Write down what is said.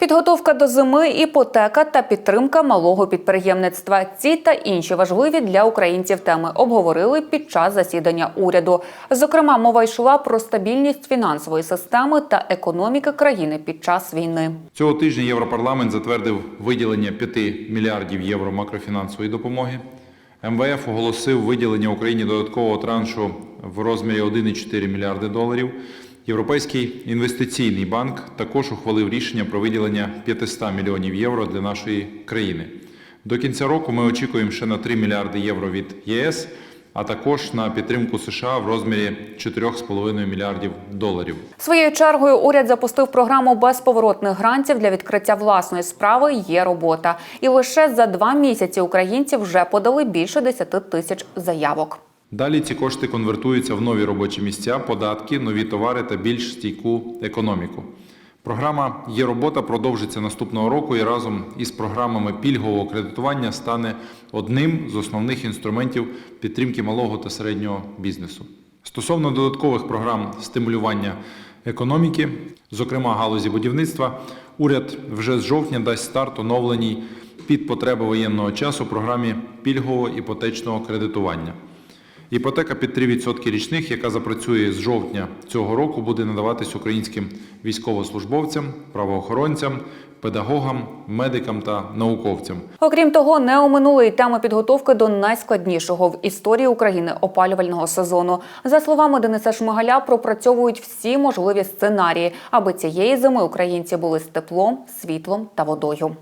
Підготовка до зими, іпотека та підтримка малого підприємництва. Ці та інші важливі для українців теми обговорили під час засідання уряду. Зокрема, мова йшла про стабільність фінансової системи та економіки країни під час війни. Цього тижня Європарламент затвердив виділення 5 мільярдів євро макрофінансової допомоги. МВФ оголосив виділення Україні додаткового траншу в розмірі 1,4 мільярди доларів. Європейський інвестиційний банк також ухвалив рішення про виділення 500 мільйонів євро для нашої країни. До кінця року ми очікуємо ще на 3 мільярди євро від ЄС, а також на підтримку США в розмірі 4,5 мільярдів доларів. Своєю чергою уряд запустив програму безповоротних грантів для відкриття власної справи. Є робота, і лише за два місяці українці вже подали більше 10 тисяч заявок. Далі ці кошти конвертуються в нові робочі місця, податки, нові товари та більш стійку економіку. Програма Є робота продовжиться наступного року і разом із програмами пільгового кредитування стане одним з основних інструментів підтримки малого та середнього бізнесу. Стосовно додаткових програм стимулювання економіки, зокрема галузі будівництва, уряд вже з жовтня дасть старт оновленій під потреби воєнного часу програмі пільгового іпотечного кредитування. Іпотека під 3% річних, яка запрацює з жовтня цього року, буде надаватись українським військовослужбовцям, правоохоронцям, педагогам, медикам та науковцям. Окрім того, не оминули й теми підготовки до найскладнішого в історії України опалювального сезону. За словами Дениса Шмигаля, пропрацьовують всі можливі сценарії, аби цієї зими українці були з теплом, світлом та водою.